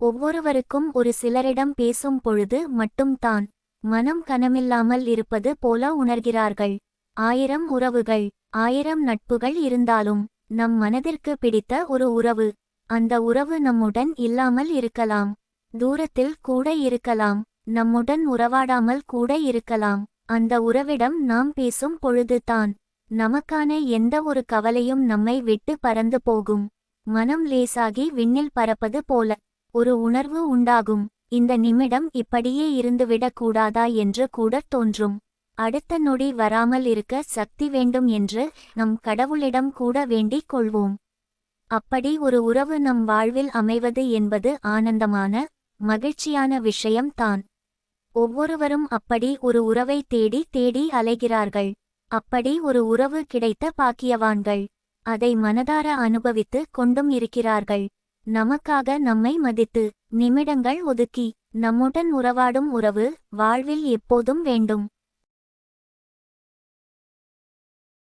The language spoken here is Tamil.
ஒவ்வொருவருக்கும் ஒரு சிலரிடம் பேசும் பொழுது மட்டும்தான் மனம் கனமில்லாமல் இருப்பது போல உணர்கிறார்கள். ஆயிரம் உறவுகள் ஆயிரம் நட்புகள் இருந்தாலும் நம் மனதிற்கு பிடித்த ஒரு உறவு அந்த உறவு நம்முடன் இல்லாமல் இருக்கலாம். தூரத்தில் கூட இருக்கலாம் நம்முடன் உறவாடாமல் கூட இருக்கலாம். அந்த உறவிடம் நாம் பேசும் பொழுதுதான் நமக்கான எந்த ஒரு கவலையும் நம்மை விட்டு பறந்து போகும். மனம் லேசாகி விண்ணில் பறப்பது போல. ஒரு உணர்வு உண்டாகும். இந்த நிமிடம் இப்படியே இருந்துவிடக் கூடாதா என்று கூட தோன்றும். அடுத்த நொடி வராமல் இருக்க சக்தி வேண்டும் என்று நம் கடவுளிடம் கூட வேண்டிக் கொள்வோம். அப்படி ஒரு உறவு நம் வாழ்வில் அமைவது என்பது ஆனந்தமான மகிழ்ச்சியான விஷயம்தான் ஒவ்வொருவரும் அப்படி ஒரு உறவை தேடி தேடி அலைகிறார்கள். அப்படி ஒரு உறவு கிடைத்த பாக்கியவான்கள். அதை மனதார அனுபவித்து கொண்டும் இருக்கிறார்கள். நமக்காக நம்மை மதித்து நிமிடங்கள் ஒதுக்கி நம்முடன் உறவாடும் உறவு வாழ்வில் எப்போதும் வேண்டும்.